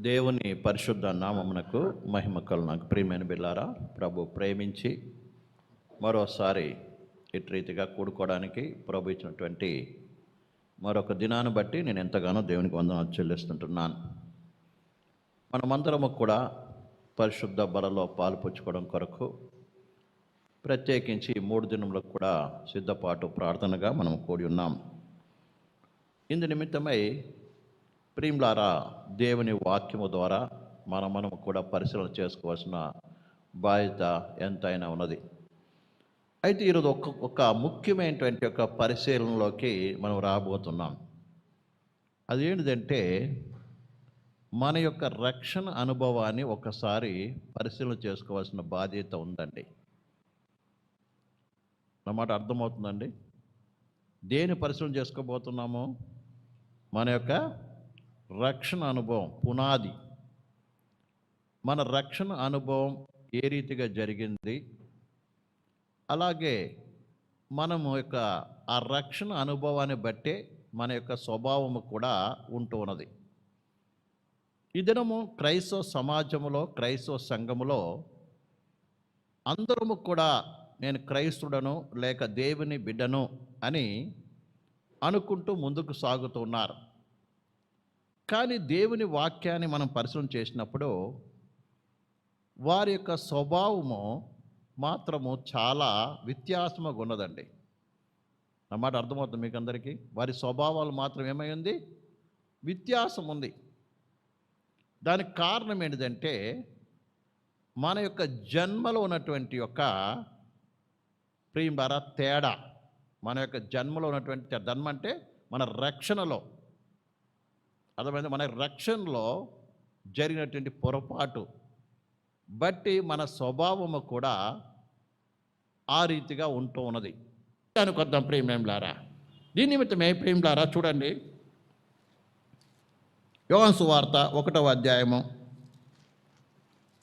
దేవుని పరిశుద్ధ నామమునకు మహిమ నాకు. ప్రియమైన బిళ్ళారా ప్రభు ప్రేమించి మరోసారి ఇటు రీతిగా కూడుకోవడానికి ప్రభు ఇచ్చినటువంటి మరొక దినాన్ని బట్టి నేను ఎంతగానో దేవునికి వందనాలు చెల్లిస్తుంటున్నాను. మనమందరము కూడా పరిశుద్ధ బలలో పాలు పుచ్చుకోవడం కొరకు ప్రత్యేకించి మూడు దినములకు కూడా సిద్ధపాటు ప్రార్థనగా మనం కూడి ఉన్నాం. ఇందు నిమిత్తమై ప్రియులారా దేవుని వాక్యము ద్వారా మనం మనం కూడా పరిశీలన చేసుకోవాల్సిన బాధ్యత ఎంతైనా ఉన్నది. అయితే ఈరోజు ఒక్క ఒక ముఖ్యమైనటువంటి ఒక పరిశీలనలోకి మనం రాబోతున్నాం. అదేంటిదంటే మన యొక్క రక్షణ అనుభవాన్ని ఒకసారి పరిశీలన చేసుకోవాల్సిన బాధ్యత ఉందండి. నా మాట అర్థమవుతుందండి? దేని పరిశీలన చేసుకోబోతున్నాము? మన యొక్క రక్షణ అనుభవం పునాది. మన రక్షణ అనుభవం ఏ రీతిగా జరిగింది? అలాగే మనము యొక్క ఆ రక్షణ అనుభవాన్ని బట్టే మన యొక్క స్వభావము కూడా ఉంటూ ఉన్నది. ఈ దినము క్రైస్తవ సమాజంలో క్రైస్తవ సంఘములో అందరము కూడా నేను క్రైస్తుడను లేక దేవుని బిడ్డను అని అనుకుంటూ ముందుకు సాగుతున్నారు కానీ దేవుని వాక్యాన్ని మనం పరిశీలన చేసినప్పుడు వారి యొక్క స్వభావము మాత్రము చాలా వ్యత్యాసముగా ఉన్నదండి. నా మాట అర్థమవుతుంది మీకు అందరికీ వారి స్వభావాలు మాత్రం ఏమైంది వ్యత్యాసం ఉంది. దానికి కారణం ఏంటిదంటే మన యొక్క జన్మలో ఉన్నటువంటి యొక్క ప్రియులారా తేడా. మన యొక్క జన్మలో ఉన్నటువంటి జన్మ అంటే మన రక్షణలో. అర్థమైంది? మన రక్షణలో జరిగినటువంటి పొరపాటు బట్టి మన స్వభావము కూడా ఆ రీతిగా ఉంటూ ఉన్నది. అనుకొద్దాం ప్రేమేంలారా. దీని నిమిత్తమే ప్రేమలారా చూడండి. యోహన్ సువార్త ఒకటవ అధ్యాయము.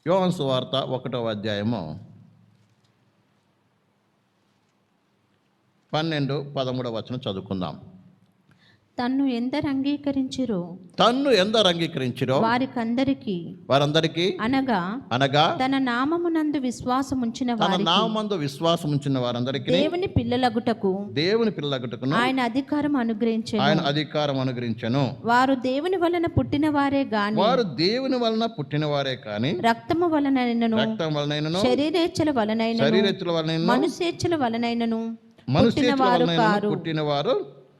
యోహన్ సువార్త ఒకటవ అధ్యాయము. పన్నెండు పదమూడవ వచనం చదువుకుందాం. తన్ను ఎందరు అంగీకరించిరో? తన్ను ఎందరు అంగీకరించిరో? వారికందరికి వారందరికీ అనగా అనగా తన నామమునందు విశ్వాసముంచిన తన వారికి నామందు విశ్వాసం ఉంచిన వారందరికీ దేవుని పిల్లలగుటకు దేవుని పిల్లగట్టుకును ఆయన అధికారం అనుగ్రహించెను. ఆయన అధికారం అనుగ్రహించను. వారు దేవుని వలన పుట్టిన వారే గాని వారు దేవుని వలన పుట్టినవారే కానీ రక్తము వలనైనను రక్తం వలనైనను శరీరేచ్ఛల వలనైనను శరీరచ్చుల వలనైనను వలనైనను మనుష్యుల పుట్టినవారు వలనైనను కారు. పుట్టినవారు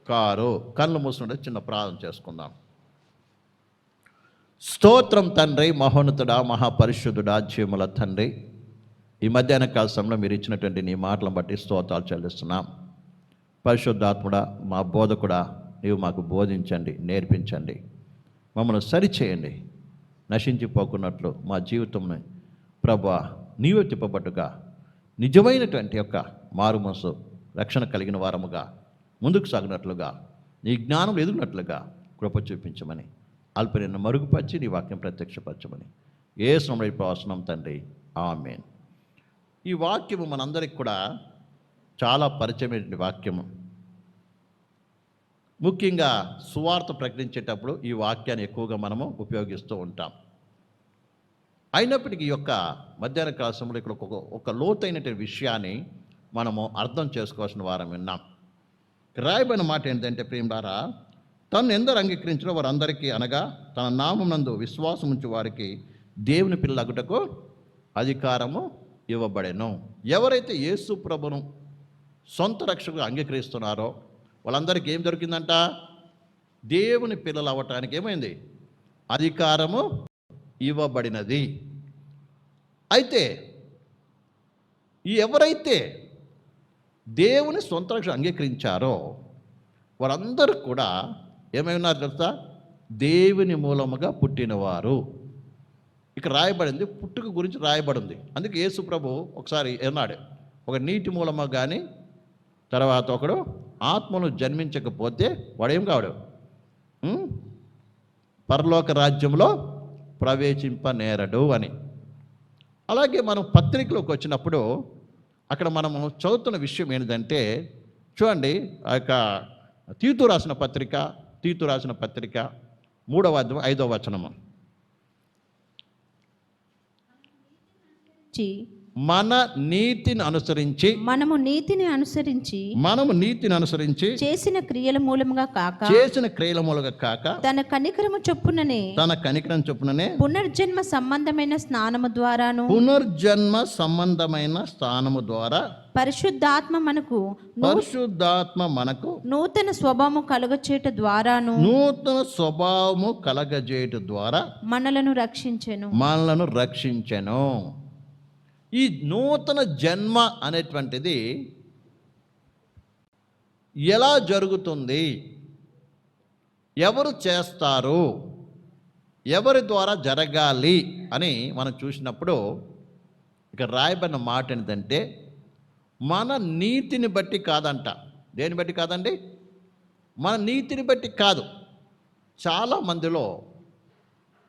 కారు కళ్ళు మూసుకుంటే చిన్న ప్రార్థన చేసుకుందాం. స్తోత్రం తండ్రి మహోన్నతుడా మహాపరిశుద్ధుడా జీవముల తండ్రి. ఈ మధ్యాహ్న కాల మీరు ఇచ్చినటువంటి నీ మాటలను బట్టి స్తోత్రాలు చెల్లిస్తున్నాం. పరిశుద్ధాత్ముడా మా బోధకుడా నీవు మాకు బోధించండి నేర్పించండి. మమ్మల్ని సరిచేయండి. నశించిపోకున్నట్లు మా జీవితంని ప్రభా నీవే తిప్పబట్టుగా నిజమైనటువంటి యొక్క మారుమనసు రక్షణ కలిగిన వారముగా ముందుకు సాగినట్లుగా నీ జ్ఞానం ఎదుగునట్లుగా కృప చూపించమని అల్పనిన్న మరుగుపరిచి నీ వాక్యం ప్రత్యక్షపరచమని. ఏ సమయ ప్రవసనం తండ్రి. ఆమెన్. ఈ వాక్యము మనందరికి కూడా చాలా పరిచయమైన వాక్యము. ముఖ్యంగా సువార్త ప్రకటించేటప్పుడు ఈ వాక్యాన్ని ఎక్కువగా మనము ఉపయోగిస్తూ ఉంటాం. అయినప్పటికీ ఈ యొక్క మధ్యాహ్న కాలంలో ఇక్కడ ఒక ఒక లోతైనటువంటి విషయాన్ని మనము అర్థం చేసుకోవాల్సిన వారం విన్నాం. రాయబడిన మాట ఏంటంటే ప్రియులారా తను ఎందరు అంగీకరించిన వారందరికీ అనగా తన నామనందు విశ్వాసం ఉంచి వారికి దేవుని పిల్లగుటకు అధికారము ఇవ్వబడెను. ఎవరైతే యేసు ప్రభును సొంత రక్షకుగా అంగీకరిస్తున్నారో వాళ్ళందరికీ ఏం దొరికిందంట? దేవుని పిల్లలు అవ్వటానికి ఏమైంది? అధికారము ఇవ్వబడినది. అయితే ఈ ఎవరైతే దేవుని సొంత రక్షణ అంగీకరించారో వారందరూ కూడా ఏమై ఉన్నారు తెలుసా? దేవుని మూలముగా పుట్టినవారు. ఇక రాయబడింది పుట్టుక గురించి రాయబడింది. అందుకే యేసు ప్రభు ఒకసారి అన్నాడు ఒక నీటి మూలము కానీ తర్వాత ఒకడు ఆత్మను జన్మించకపోతే వాడేం కావడు? పరలోక రాజ్యంలో ప్రవేశింపనేరడు అని. అలాగే మనం పత్రికలోకి వచ్చినప్పుడు అక్కడ మనము చదువుతున్న విషయం ఏంటంటే చూడండి ఆ యొక్క తీతు రాసిన పత్రిక తీతు రాసిన పత్రిక మూడవ ఐదవ వచనము. మన నీతిని అనుసరించి మనము నీతిని అనుసరించి మనము నీతిని అనుసరించి చేసిన క్రియల మూలముగా కాక చేసిన క్రియల మూలక కాక తన కనికరము చొప్పుననే తన కనికరం చొప్పుననే పునర్జన్మ సంబంధమైన స్నానము ద్వారాను పునర్జన్మ సంబంధమైన స్థానము ద్వారా పరిశుద్ధాత్మ మనకు పరిశుద్ధాత్మ మనకు నూతన స్వభావము కలుగచేట ద్వారాను నూతన స్వభావము కలగజేయట ద్వారా మనలను రక్షించెను. మనలను రక్షించెను. ఈ నూతన జన్మ అనేటువంటిది ఎలా జరుగుతుంది? ఎవరు చేస్తారు? ఎవరి ద్వారా జరగాలి? అని మనం చూసినప్పుడు ఇక రాయబడిన మాట ఏంటంటే మన నీతిని బట్టి కాదంట. దేని బట్టి కాదండి? మన నీతిని బట్టి కాదు. చాలా మందిలో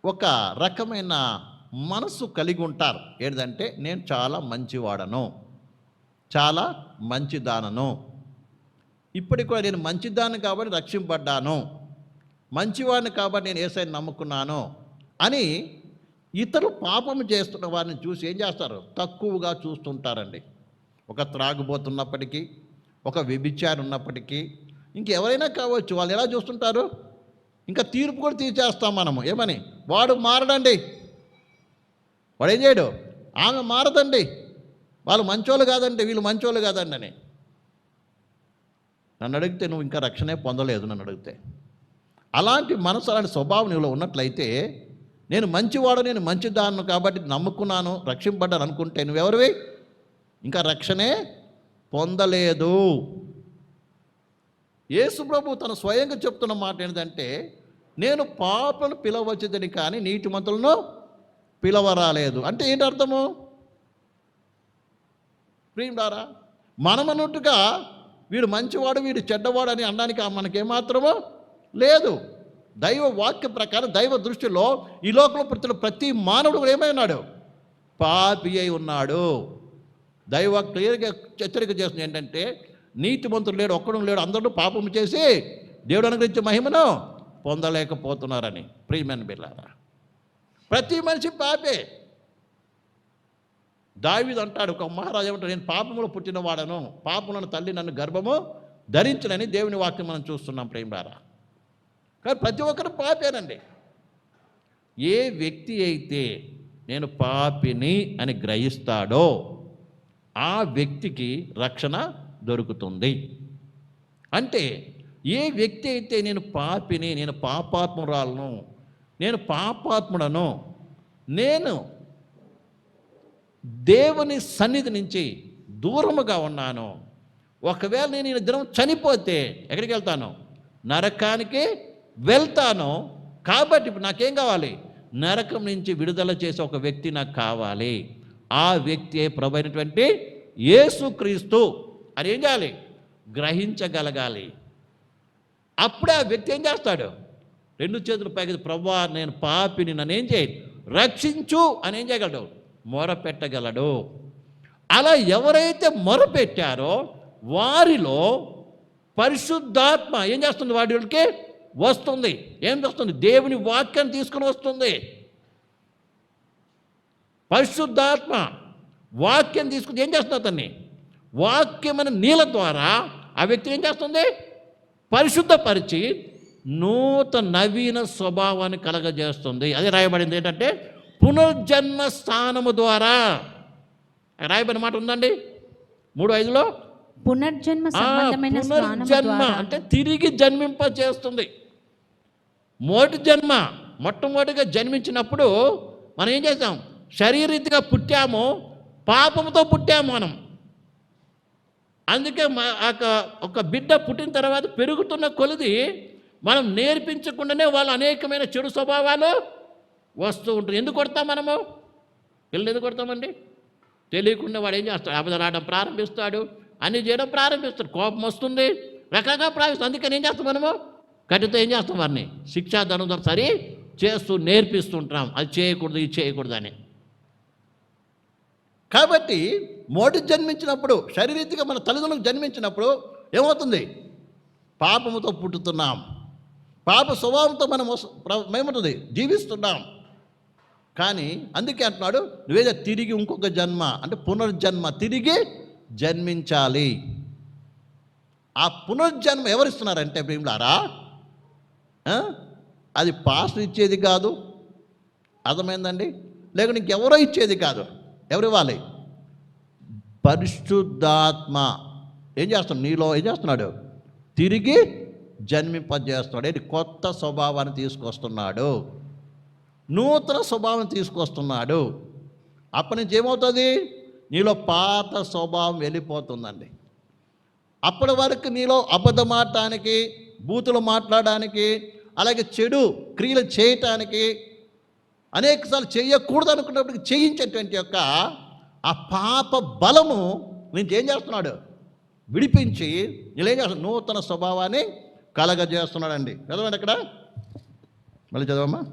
ఒక రకమైన మనసు కలిగి ఉంటారు. ఏంటంటే నేను చాలా మంచివాడను. చాలా మంచిదానను. ఇప్పటికి కూడా నేను మంచిదాన్ని కాబట్టి రక్షింపడ్డాను మంచివాడిని కాబట్టి నేను ఏసైని నమ్ముకున్నాను అని ఇతరులు పాపం చేస్తున్న వారిని చూసి ఏం చేస్తారు? తక్కువగా చూస్తుంటారండి. ఒక త్రాగుబోతున్నప్పటికీ ఒక వ్యభిచారి ఉన్నప్పటికీ ఇంకెవరైనా కావచ్చు వాళ్ళు ఎలా చూస్తుంటారు? ఇంకా తీర్పు కూడా తీర్చేస్తాం మనము. ఏమని? వాడు మారడండి. వాడు ఏం చేయడు? ఆమె మారదండి వాళ్ళు మంచోళ్ళు కాదండి వీళ్ళు మంచోళ్ళు కాదండి అని నన్ను అడిగితే నువ్వు ఇంకా రక్షణే పొందలేదు నన్ను అడిగితే. అలాంటి మనసు అలాంటి స్వభావం నీలో ఉన్నట్లయితే నేను మంచివాడు నేను మంచిదాను కాబట్టి నమ్ముకున్నాను రక్షింపడ్డాను అనుకుంటే నువ్వెవరివి? ఇంకా రక్షణే పొందలేదు. యేసు ప్రభు తన స్వయంగా చెప్తున్న మాట ఏంటంటే నేను పాపను పిలవచ్చుదని కానీ నీటి మంతులను పిలవరాలేదు. అంటే ఏంటి అర్థము? ప్రియుడారా మనమన్నట్టుగా వీడు మంచివాడు వీడు చెడ్డవాడు అని అనడానికి మనకేమాత్రమో లేదు. దైవ వాక్య ప్రకారం దైవ దృష్టిలో ఈ లోకంలో ప్రతి ప్రతి మానవుడు ఏమై ఉన్నాడు? పాపి అయి ఉన్నాడు. దైవ క్లియర్గా హెచ్చరిక చేస్తుంది ఏంటంటే నీతిమంతుడు లేడు ఒక్కడు లేడు అందరూ పాపం చేసి దేవుడు అనుగ్రహించే మహిమను పొందలేకపోతున్నారని. ప్రియమైన బిల్లారా ప్రతి మనిషి పాపే. దావిది అంటాడు ఒక మహారాజు ఏమంటాడు నేను పాపములో పుట్టినవాడను. పాపములను తల్లి నన్ను గర్భము ధరించనని దేవుని వాక్యం మనం చూస్తున్నాం ప్రేమరారా కానీ ప్రతి ఒక్కరు పాపేనండి. ఏ వ్యక్తి అయితే నేను పాపిని అని గ్రహిస్తాడో ఆ వ్యక్తికి రక్షణ దొరుకుతుంది. అంటే ఏ వ్యక్తి అయితే నేను పాపిని నేను పాపాత్మురాలను నేను పాపాత్ముడను. నేను దేవుని సన్నిధి నుంచి దూరముగా ఉన్నాను. ఒకవేళ నేను ఈ దినం చనిపోతే ఎక్కడికి వెళ్తాను? నరకానికి వెళ్తాను. కాబట్టి ఇప్పుడు నాకేం కావాలి? నరకం నుంచి విడుదల చేసే ఒక వ్యక్తి నాకు కావాలి. ఆ వ్యక్తి ప్రభు అయినటువంటి యేసుక్రీస్తు అని ఏం చేయాలి? గ్రహించగలగాలి. అప్పుడే ఆ వ్యక్తి ఏం చేస్తాడు? రెండు చేతులు పైకి ప్రవ్వా నేను పాపిని నన్ను చేయను రక్షించు అని ఏం చేయగలడు? మొరపెట్టగలడు. అలా ఎవరైతే మొరపెట్టారో వారిలో పరిశుద్ధాత్మ ఏం చేస్తుంది వాడికి వస్తుంది. ఏం వస్తుంది దేవుని వాక్యాన్ని తీసుకుని వస్తుంది. పరిశుద్ధాత్మ వాక్యం తీసుకుని ఏం చేస్తుంది అతన్ని? వాక్యమైన నీళ్ళ ద్వారా ఆ వ్యక్తి ఏం చేస్తుంది? పరిశుద్ధపరిచి నూతన నవీన స్వభావాన్ని కలగజేస్తుంది. అది రాయబడింది ఏంటంటే పునర్జన్మ స్థానము ద్వారా. రాయబడిన మాట ఉందండి? మూడు ఐదులో? పునర్జన్మ పునర్జన్మ అంటే తిరిగి జన్మింప చేస్తుంది మొదటి జన్మ మొట్టమొదటిగా జన్మించినప్పుడు మనం ఏం చేస్తాం? శరీరీతిగా పుట్టాము పాపంతో పుట్టాము మనం. అందుకే ఒక బిడ్డ పుట్టిన తర్వాత పెరుగుతున్న కొలిది మనం నేర్పించకుండానే వాళ్ళు అనేకమైన చెడు స్వభావాలు వస్తూ ఉంటుంది ఎందుకు కొడతాం మనము? పిల్లలు ఎందుకు కొడతామండి? తెలియకుండా వాడు ఏం చేస్తాడు? అబద్ధలాడడం ప్రారంభిస్తాడు. అన్ని చేయడం ప్రారంభిస్తాడు. కోపం వస్తుంది. రకరకాల ప్రారంభిస్తుంది అందుకని ఏం చేస్తాం మనము? కట్టితో ఏం చేస్తాం వారిని? శిక్షా ధనంతో సరి చేస్తూ నేర్పిస్తుంటాం. అది చేయకూడదు ఇది చేయకూడదు అని. కాబట్టి మోటి జన్మించినప్పుడు శారీరకంగా మన తల్లిదండ్రులకు జన్మించినప్పుడు ఏమవుతుంది? పాపముతో పుట్టుతున్నాం. పాప స్వభావంతో మనం మేముంటుంది జీవిస్తున్నాం. కానీ అందుకే అంటున్నాడు నువ్వేదో తిరిగి ఇంకొక జన్మ అంటే పునర్జన్మ తిరిగి జన్మించాలి. ఆ పునర్జన్మ ఎవరిస్తున్నారంటే భీములారా అది పాస్ట్ ఇచ్చేది కాదు. అర్థమైందండి? లేకుంటే ఇంకెవరో ఇచ్చేది కాదు. ఎవరు ఇవ్వాలి? పరిశుద్ధాత్మ. ఏం చేస్తున్నాడు నీలో ఏం చేస్తున్నాడు? తిరిగి జన్మింపజేస్తున్నాడు ఏంటి? కొత్త స్వభావాన్ని తీసుకొస్తున్నాడు. నూతన స్వభావం తీసుకొస్తున్నాడు. అప్పటి నుంచి ఏమవుతుంది? నీలో పాత స్వభావం వెళ్ళిపోతుందండి. అప్పటి వరకు నీలో అబద్ధమాడటానికి బూతులు మాట్లాడడానికి అలాగే చెడు క్రియలు చేయటానికి అనేకసార్లు చేయకూడదు అనుకున్నప్పటికి చేయించేటువంటి యొక్క ఆ పాప బలము నుంచి ఏం చేస్తున్నాడు? విడిపించి వీళ్ళు ఏం చేస్తున్నాడు? నూతన స్వభావాన్ని కలగజేస్తున్నాడండి చదవండి అక్కడ. మళ్ళీ చదవమ్మా.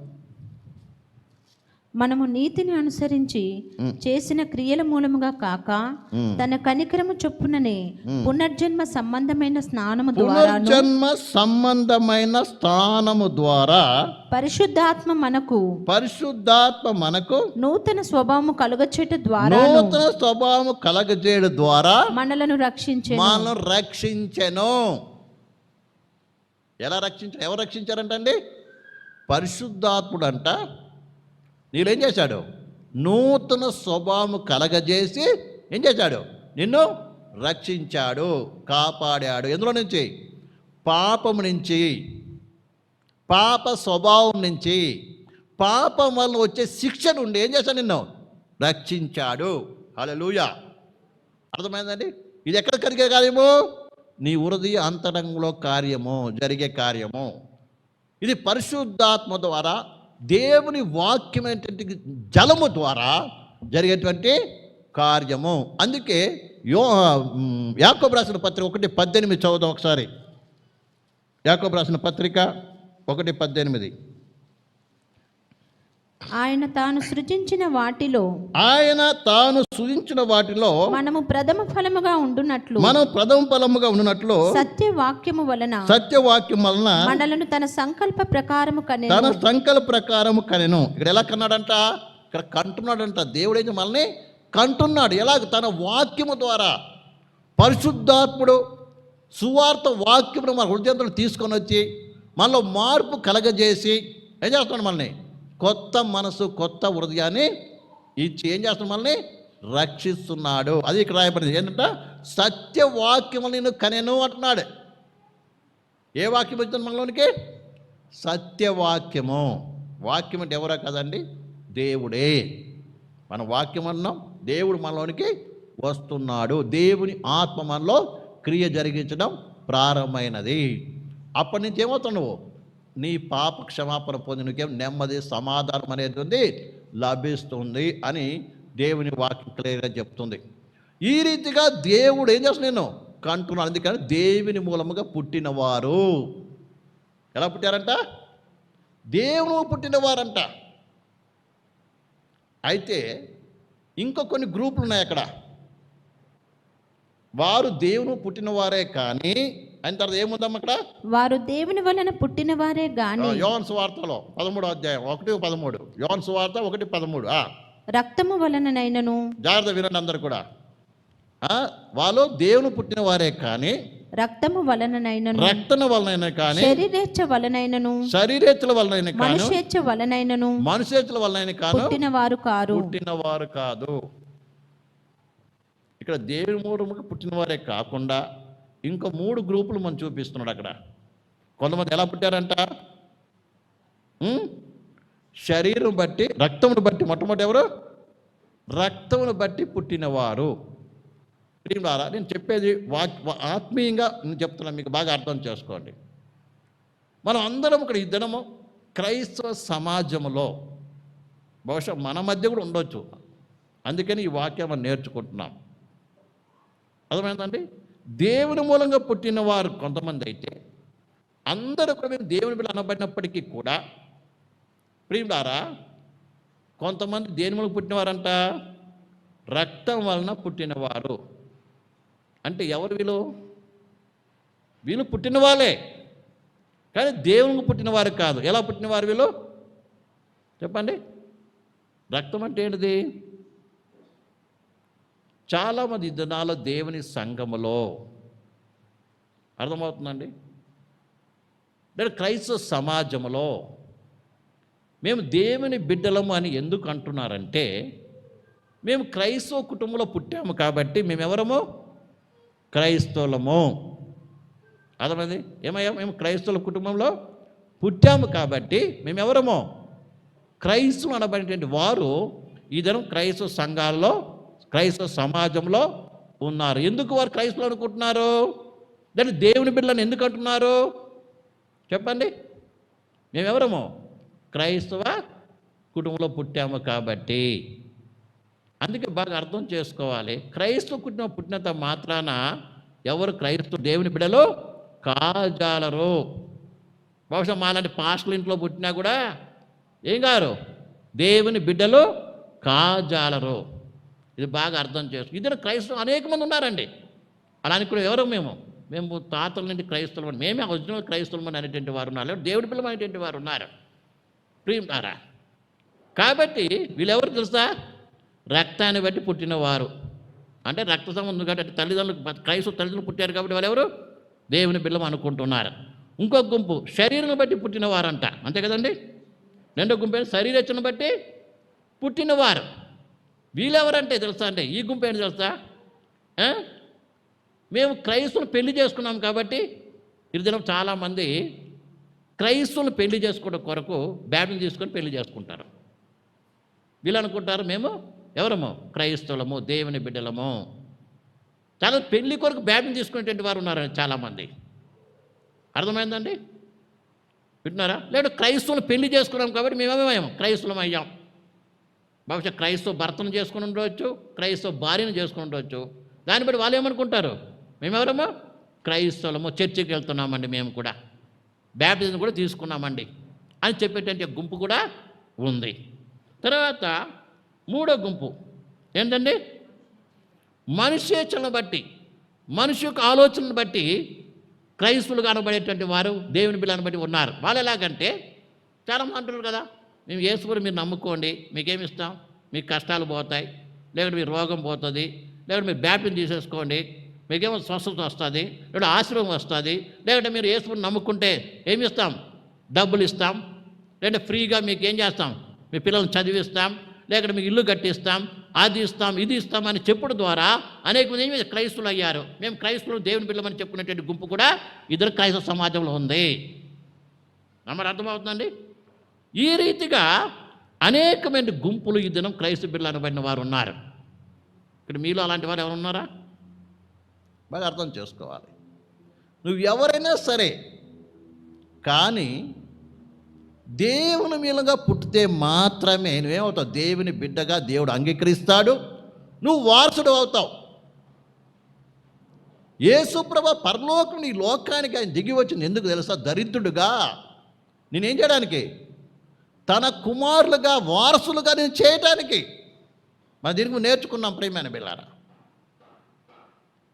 మనము నీతిని అనుసరించి. చేసిన క్రియల మూలముగా కాక. తన కనికరము చొప్పుననే పునర్జన్మ సంబంధమైన స్నానము ద్వారా పునర్జన్మ సంబంధమైన స్థానము ద్వారా పరిశుద్ధాత్మ మనకు పరిశుద్ధాత్మ మనకు నూతన స్వభావము కలుగచేట ద్వారా నూతన స్వభావం కలగజేయడం ద్వారా మనలను రక్షించే మనల్ని రక్షించెను. ఎలా రక్షించారు ఎవరు రక్షించారంటండి? పరిశుద్ధాత్ముడు అంట నీళ్ళేం చేశాడు? నూతన స్వభావం కలగజేసి ఏం చేశాడు? నిన్ను రక్షించాడు కాపాడాడు. ఎందులో నుంచి? పాపం నుంచి. పాప స్వభావం నుంచి. పాపం వల్ల వచ్చే శిక్ష నుండి ఏం చేశాడు నిన్ను? రక్షించాడు. హల్లెలూయా. అర్థమైందండి? ఇది ఎక్కడ కలిగే కాదేమో నీ హృదయ అంతరంగంలో కార్యము జరిగే కార్యము. ఇది పరిశుద్ధాత్మ ద్వారా దేవుని వాక్యమైనటువంటి జలము ద్వారా జరిగేటువంటి కార్యము. అందుకే యో యాకోబు రాసిన పత్రిక ఒకటి పద్దెనిమిది చదువుదాం ఒకసారి. యాకోబు రాసిన పత్రిక ఒకటి పద్దెనిమిది. ఆయన తాను సృజించిన వాటిలో ఆయన తాను సృజించిన వాటిలో మనము ప్రథమ ఫలముగా ఉండునట్లు మనం ప్రథమ ఫలముగా ఉన్నట్లు సత్య వాక్యము వలన సత్యవాక్యం వలన మనలను తన సంకల్ప ప్రకారము కనే తన సంకల్ప ప్రకారము కనెను. ఇక్కడ ఎలా కన్నాడంట? ఇక్కడ కంటున్నాడంట. దేవుడు ఏం మనల్ని కంటున్నాడు. ఎలాగ? తన వాక్యము ద్వారా. పరిశుద్ధాత్ముడు సువార్త వాక్యమును మన హృదయంలో తీసుకొని వచ్చి మనలో మార్పు కలగజేసి ఏం చేస్తున్నాడు మనల్ని? కొత్త మనసు కొత్త హృదయాన్ని ఇచ్చి ఏం చేస్తున్నాడు మనల్ని? రక్షిస్తున్నాడు. అది ఇక్కడ రాయబడింది. ఏంటంటే సత్యవాక్యము నేను కనెను అంటున్నాడు. ఏ వాక్యం వచ్చింది మనలోనికి? సత్యవాక్యము. వాక్యం అంటే ఎవరో కదండి? దేవుడే. మన వాక్యం అన్నాం దేవుడు మనలోనికి వస్తున్నాడు. దేవుని ఆత్మ మనలో క్రియ జరిగించడం ప్రారంభమైనది. అప్పటి నుంచి ఏమవుతావు నువ్వు నీ పాప క్షమాపణ పొందినకే నెమ్మది సమాధానం అనేది ఉంది లభిస్తుంది అని దేవుని వాక్యం క్లియర్గా చెప్తుంది. ఈ రీతిగా దేవుడు ఏం చేస్తాను నేను కంటున్నాను అందుకని దేవుని మూలముగా పుట్టినవారు. ఎలా పుట్టారంట? దేవుడు పుట్టినవారంట. అయితే ఇంకా కొన్ని గ్రూపులు ఉన్నాయి అక్కడ. వారు దేవుని పుట్టినవారే కానీ అని తర్వాత ఏముందమ్మ అక్కడ? వారు దేవుని వలన పుట్టిన వారే గాని యోన్ సువార్తలో పదమూడు అధ్యాయం ఒకటి పదమూడు. యోన్ సువార్త ఒకటి పదమూడు ఆ, రక్తము వలననైనను జాగ్రత్త వినండి అందరు కూడా. వాళ్ళు దేవుని పుట్టిన వారే కానీ రక్తము వలననైనను రక్తన వలనైనా కానీ శరీరేచ్ఛ వలనైనను శరీరేచ్చుల వలనైనా కాను మనుషేచ్ఛ వలనైనను మనుషేచ్చుల వలనైనా కాను పుట్టిన వారు కారు. పుట్టినవారు కాదు. ఇక్కడ దేవుని మూలముగా పుట్టినవారే కాకుండా ఇంకో మూడు గ్రూపులు మనం చూపిస్తున్నాడు అక్కడ. కొంతమంది ఎలా పుట్టారంట? శరీరం బట్టి రక్తమును బట్టి మొట్టమొదటి ఎవరు? రక్తమును బట్టి పుట్టినవారు. ద్వారా నేను చెప్పేది వాక్ ఆత్మీయంగా నేను చెప్తున్నాను మీకు బాగా అర్థం చేసుకోండి. మనం అందరం ఇక్కడ ఇద్దరము క్రైస్తవ సమాజంలో బహుశా మన మధ్య కూడా ఉండొచ్చు. అందుకని ఈ వాక్యం మనం నేర్చుకుంటున్నాం. అర్థమైందండి? దేవుని మూలంగా పుట్టిన వారు కొంతమంది అయితే అందరూ కూడా దేవుని బిడ్డ అనబడినప్పటికీ కూడా ప్రియులారా కొంతమంది దేని మూలంగా పుట్టినవారంట? రక్తం వలన పుట్టినవారు. అంటే ఎవరు వీళ్ళు? వీళ్ళు పుట్టిన వాళ్ళే కానీ దేవునికి పుట్టినవారు కాదు. ఎలా పుట్టినవారు వీళ్ళు? చెప్పండి. రక్తం అంటే ఏంటిది? చాలామంది దినాల దేవుని సంఘములో. అర్థమవుతుందండి? లేదా క్రైస్తవ సమాజంలో మేము దేవుని బిడ్డలము అని ఎందుకు అంటున్నారంటే మేము క్రైస్తవ కుటుంబంలో పుట్టాము కాబట్టి మేము ఎవరము క్రైస్తవులము. అర్థమైంది? ఏమయ్యా? మేము క్రైస్తవుల కుటుంబంలో పుట్టాము కాబట్టి మేము ఎవరము క్రైస్తవులు అనబడినటువంటి వారు ఈ దినం క్రైస్తవ సంఘాల్లో క్రైస్తవ సమాజంలో ఉన్నారు. ఎందుకు వారు క్రైస్తవులు అనుకుంటున్నారు? దాన్ని దేవుని బిడ్డలను ఎందుకు అంటున్నారు? చెప్పండి. మేమెవరము? క్రైస్తవ కుటుంబంలో పుట్టాము కాబట్టి. అందుకే బాగా అర్థం చేసుకోవాలి. క్రైస్తవ కుటుంబం పుట్టినంత మాత్రాన ఎవరు క్రైస్తవ దేవుని బిడ్డలు కాజాలరు. బహుశా మాలాంటి పాస్టల్ ఇంట్లో పుట్టినా కూడా ఏం గారు దేవుని బిడ్డలు కాజాలరు. ఇది బాగా అర్థం చేస్తుంది ఇద్దరు క్రైస్తవం అనేక మంది ఉన్నారండి. అలా అనుకునే ఎవరు మేము? మేము తాతల నుండి క్రైస్తవులు మేమే ఒరిజినల్ క్రైస్తవులు అనేటువంటి వారు ఉన్నారు. లేదా దేవుడి పిల్లలు అనేటువంటి వారు ఉన్నారు. ప్రియులారా కాబట్టి వీళ్ళెవరు తెలుసా? రక్తాన్ని బట్టి పుట్టినవారు. అంటే రక్త సంబంధం కాబట్టి తల్లిదండ్రులు క్రైస్తవ తల్లిదండ్రులు పుట్టారు కాబట్టి వాళ్ళు ఎవరు దేవుని బిల్లం అనుకుంటున్నారు. ఇంకొక గుంపు శరీరం బట్టి పుట్టినవారంట. అంతే కదండి? రెండో గుంపు ఏంటి? బట్టి పుట్టినవారు. వీళ్ళెవరంటే తెలుసా అంటే ఈ గుంపు ఏంటి తెలుసా? మేము క్రైస్తువులు పెళ్ళి చేసుకున్నాం కాబట్టి ఇరుదినం చాలామంది క్రైస్తువులు పెళ్ళి చేసుకోవడం కొరకు బ్యాటిల్ తీసుకొని పెళ్ళి చేసుకుంటారు. వీళ్ళు అనుకుంటారు మేము ఎవరము? క్రైస్తవులము దేవుని బిడ్డలము. చాలా పెళ్ళి కొరకు బ్యాటిల్ తీసుకునేటువంటి వారు ఉన్నారు చాలామంది. అర్థమైందండి? వింటున్నారా? లేదు క్రైస్తవులు పెళ్ళి చేసుకున్నాం కాబట్టి మేమేమేమో క్రైస్తవులం అయ్యాం. బహుశా క్రైస్తవ భర్తను చేసుకుని ఉండవచ్చు క్రైస్తవ భార్యను చేసుకుని ఉండవచ్చు. దాన్ని బట్టి వాళ్ళు ఏమనుకుంటారు? మేమెవరము? క్రైస్తవులము. చర్చికి వెళ్తున్నామండి మేము కూడా. బ్యాప్టిజం కూడా తీసుకున్నామండి అని చెప్పేటువంటి గుంపు కూడా ఉంది. తర్వాత మూడో గుంపు ఏంటండి? మనుష్యేచ్ఛలను బట్టి మనిషి యొక్క ఆలోచనను బట్టి క్రైస్తవులు కనబడేటువంటి వారు దేవుని బిళ్ళను బట్టి ఉన్నారు. వాళ్ళు ఎలాగంటే చాలామంది అంటున్నారు కదా మేము యేసుకుని మీరు నమ్ముకోండి. మీకేమి ఇస్తాం మీకు కష్టాలు పోతాయి. లేకపోతే మీ రోగం పోతుంది. లేకపోతే మీరు బ్యాప్టిజం తీసేసుకోండి. మీకేమో స్వస్థత వస్తుంది. లేదా ఆశ్రమం వస్తుంది. లేకుంటే మీరు యేసుకుని నమ్ముకుంటే ఏమి ఇస్తాం? డబ్బులు ఇస్తాం. లేదంటే ఫ్రీగా మీకు ఏం చేస్తాం? మీ పిల్లల్ని చదివిస్తాం. లేకుంటే మీకు ఇల్లు కట్టిస్తాం. అది ఇస్తాం ఇది ఇస్తాం అని చెప్పడం ద్వారా అనేక మంది ఏం అయ్యారు. మేము క్రైస్తులు దేవుని పిల్లమని చెప్పుకునేటువంటి గుంపు కూడా ఇద్దరు క్రైస్తవ సమాజంలో ఉంది. నమ్మరు? అర్థమవుతుందండి ఈ రీతిగా అనేకమైన గుంపులు ఈ దినం క్రైస్తవ బిడ్డలు అనబడిన వారు ఉన్నారు. ఇక్కడ మీలో అలాంటి వారు ఎవరు ఉన్నారా? బాగా అర్థం చేసుకోవాలి. నువ్వు ఎవరైనా సరే కానీ దేవుని మీలుగా పుట్టితే మాత్రమే నువ్వేమవుతావు? దేవుని బిడ్డగా దేవుడు అంగీకరిస్తాడు. నువ్వు వారసుడు అవుతావు. యేసుప్రభ పరలోకం నీ లోకానికి ఆయన దిగి వచ్చింది. ఎందుకు తెలుసా? దరిద్రుడుగా. నేనేం చేయడానికి? తన కుమారులుగా వారసులుగా నేను చేయటానికి. మన దీనికి నేర్చుకున్నాం ప్రేమైన బిళ్ళారా?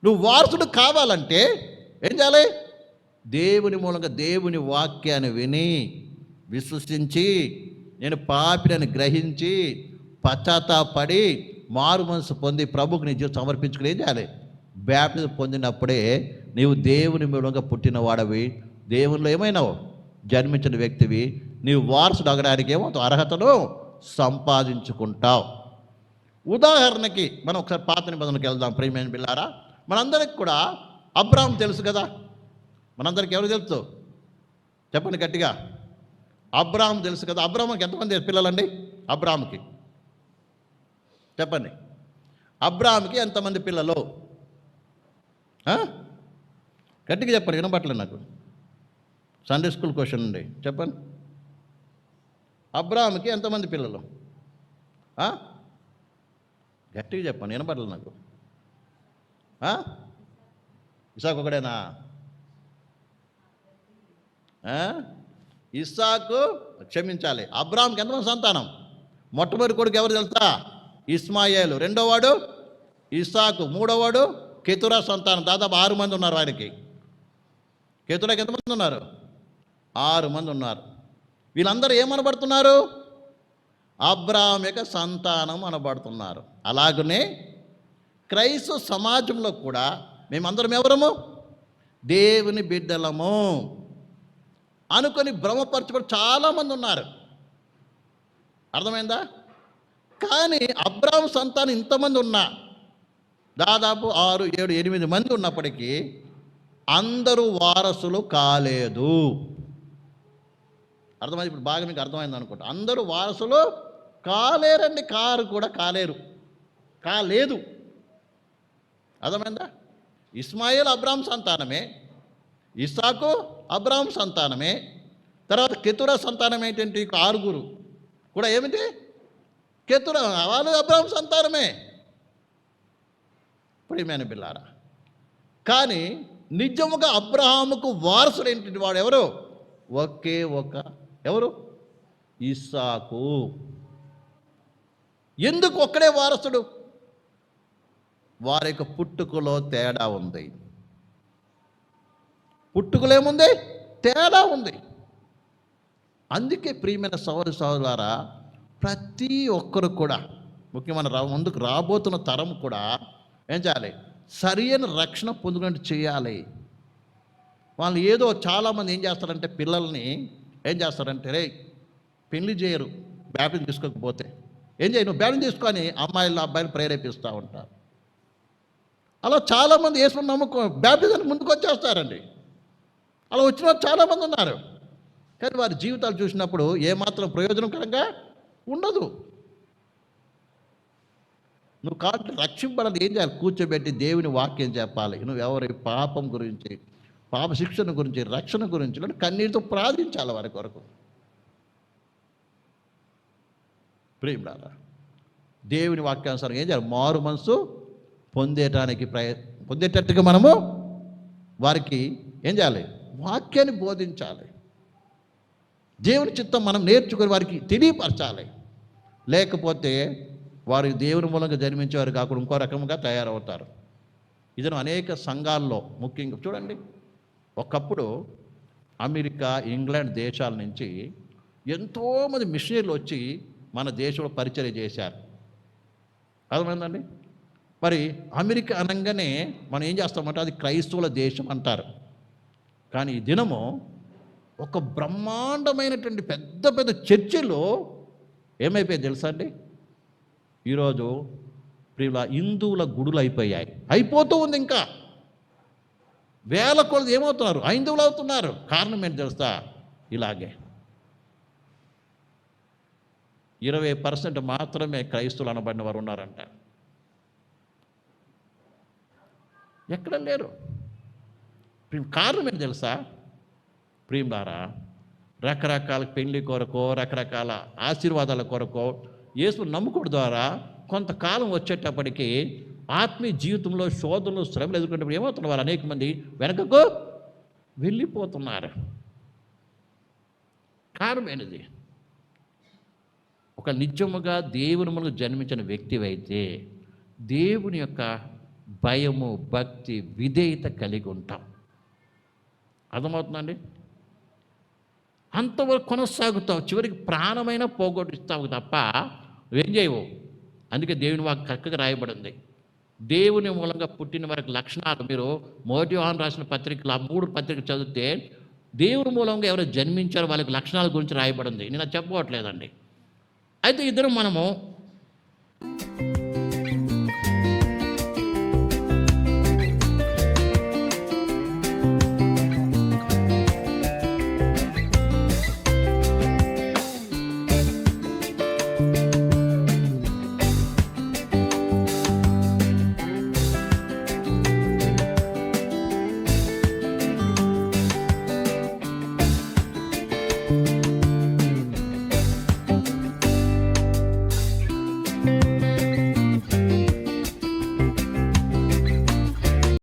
నువ్వు వారసుడు కావాలంటే ఏం చేయాలి? దేవుని మూలంగా దేవుని వాక్యాన్ని విని విశ్వసించి నేను పాపినని గ్రహించి పశ్చాత్తాపడి మారు మనసు పొంది ప్రభుకు నీ జీవితం సమర్పించుకుని ఏం చేయాలి? బ్యాప్టిజం పొందినప్పుడే నీవు దేవుని మూలంగా పుట్టిన వాడవి దేవునిలో ఏమైనావు? జన్మించిన వ్యక్తివి. నీ వారసుడు అగడానికి ఏమో అర్హతను సంపాదించుకుంటావు. ఉదాహరణకి మనం ఒకసారి పాత నిబంధనకి వెళ్దాం ప్రియమైన బిల్లారా మనందరికి కూడా అబ్రాహం తెలుసు కదా. మనందరికి ఎవరు తెలుసు? చెప్పండి గట్టిగా. అబ్రాహం తెలుసు కదా. అబ్రాహంకి ఎంతమంది పిల్లలండి? అబ్రాహంకి. చెప్పండి. అబ్రాహంకి ఎంతమంది పిల్లలు? గట్టిగా చెప్పండి వినపట్లేదు నాకు. సండే స్కూల్ క్వశ్చన్ అండి చెప్పండి. అబ్రాహాంకి ఎంతమంది పిల్లలు? గట్టిగా చెప్పండి వినపడలేదు నాకు. ఆ? ఇసాకు ఒకడేనా? ఇస్సాకు క్షమించాలి. అబ్రాహాంకి ఎంతమంది సంతానం? మొట్టమొదటి కొడుకు ఎవరు తెలుస్తా ఇస్మాయేలు. రెండోవాడు ఇస్సాకు మూడోవాడు కేతురా సంతానం. దాదాపు ఆరు మంది ఉన్నారు ఆయనకి. కేతురాకి ఎంతమంది ఉన్నారు? ఆరు మంది ఉన్నారు. వీళ్ళందరూ ఏమనబడుతున్నారు? అబ్రాహ్మిక సంతానం అనబడుతున్నారు. అలాగనే క్రైస్తవ సమాజంలో కూడా మేమందరం ఎవరము? దేవుని బిడ్డలము. అనుకొని భ్రమపరచుకొని చాలామంది ఉన్నారు. అర్థమైందా? కానీ అబ్రాహం సంతానం ఇంతమంది ఉన్నా దాదాపు ఆరు ఏడు ఎనిమిది మంది ఉన్నప్పటికీ అందరూ వారసులు కాలేదు. అర్థమైంది? ఇప్పుడు బాగా మీకు అర్థమైంది అనుకుంటా. అందరూ వారసులు కాలేరండి కారు కూడా కాలేరు. కాలేదు. అర్థమైందా? ఇస్మాయిల్ అబ్రాహం సంతానమే ఇసాకు అబ్రాహం సంతానమే తర్వాత కెతుర సంతానం ఏంటంటే ఇక ఆరుగురు. కూడా ఏమిటి? కెతుర వాళ్ళు అబ్రాహం సంతానమే. ప్రియమైన బిల్లారా కానీ నిజముగా అబ్రహాముకు వారసుడు ఏంటి వాడు ఎవరు? ఒకే ఒక ఎవరు? ఇస్సాకు. ఎందుకు ఒక్కడే వారసుడు? వారి యొక్క పుట్టుకలో తేడా ఉంది. పుట్టుకలో ఏముంది? తేడా ఉంది. అందుకే ప్రియమైన సౌర సౌరులారా ప్రతి ఒక్కరు కూడా ముఖ్యమైన రా ముందుకు రాబోతున్న తరం కూడా ఏం చేయాలి? సరైన రక్షణ పొందుకున్నట్టు చేయాలి. వాళ్ళు ఏదో చాలామంది ఏం చేస్తారంటే పిల్లల్ని ఏం చేస్తారంటే రే పెళ్ళి చేయరు బ్యాప్టిజం తీసుకోకపోతే. ఏం చేయను బ్యాప్టిజం తీసుకొని అమ్మాయిలు అబ్బాయిలు ప్రేరేపిస్తూ ఉంటారు. అలా చాలామంది వేసుకుని నమ్ముకో బ్యాప్టిజానికి ముందుకు వచ్చేస్తారండి. అలా వచ్చిన వాళ్ళు చాలామంది ఉన్నారు. కానీ వారి జీవితాలు చూసినప్పుడు ఏమాత్రం ప్రయోజనకరంగా ఉండదు. నువ్వు కాబట్టి రక్షింపడాలి ఏం చేయాలి? కూర్చోబెట్టి దేవుని వాక్యం చెప్పాలి. నువ్వు ఎవరి పాపం గురించి పాప శిక్షణ గురించి రక్షణ గురించి కన్నీటితో ప్రార్థించాలి వారి కొరకు. ప్రేమిడారా దేవుని వాక్యానుసారం ఏం చేయాలి? మారు మనసు పొందేటానికి ప్రయ పొందేటట్టుగా మనము వారికి ఏం చేయాలి? వాక్యాన్ని బోధించాలి. దేవుని చిత్తం మనం నేర్చుకుని వారికి తెలియపరచాలి. లేకపోతే వారు దేవుని మూలంగా జన్మించేవారు కాకుండా ఇంకో రకంగా తయారవుతారు. ఇది అనేక సంఘాల్లో ముఖ్యంగా చూడండి. ఒకప్పుడు అమెరికా ఇంగ్లాండ్ దేశాల నుంచి ఎంతోమంది మిషనరీలు వచ్చి మన దేశంలో పరిచయం చేశారు. అర్థమైందండి? మరి అమెరికా అనగానే మనం ఏం చేస్తామంటే అది క్రైస్తవుల దేశం అంటారు. కానీ ఈ దినము ఒక బ్రహ్మాండమైనటువంటి పెద్ద పెద్ద చర్చిలో ఏమైపోయాయి తెలుసా అండి? ఈరోజు ప్రియుల హిందువుల గుడులు అయిపోయాయి. అయిపోతూ ఉంది ఇంకా. వేల కొలది ఏమవుతున్నారు? హైందవులు అవుతున్నారు. కారణం ఏంటి తెలుస్తా ఇలాగే. ఇరవై పర్సెంట్ మాత్రమే క్రైస్తువులు అనబడిన వారు ఉన్నారంట. ఎక్కడ లేరు? కారణం ఏంటి తెలుసా? ప్రియులారా రకరకాల పెళ్ళి కొరకో రకరకాల ఆశీర్వాదాల కొరకో యేసు నమ్ముకోవడం ద్వారా కొంతకాలం వచ్చేటప్పటికి ఆత్మీయ జీవితంలో శోధనలు శ్రమలు ఎదుర్కొన్నప్పుడు ఏమవుతున్నారు? వారు అనేక మంది వెనకకు వెళ్ళిపోతున్నారు. కారణమైనది ఒక నిజముగా దేవుని మనకు జన్మించిన వ్యక్తివైతే దేవుని యొక్క భయము భక్తి విధేయత కలిగి ఉంటాం. అర్థమవుతుందండి? అంతవరకు కొనసాగుతావు చివరికి ప్రాణమైన పోగొట్టిస్తావు తప్ప ఏం చేయవు. అందుకే దేవుని వాకు చక్కగా రాయబడింది. దేవుని మూలంగా పుట్టిన వారికి లక్షణాలు. మీరు మొదటి వాహనం రాసిన పత్రికలు ఆ మూడు పత్రిక చదివితే దేవుని మూలంగా ఎవరు జన్మించారో వాళ్ళకి లక్షణాల గురించి రాయబడింది. నేను చెప్పవట్లేదండి అయితే ఇద్దరు మనము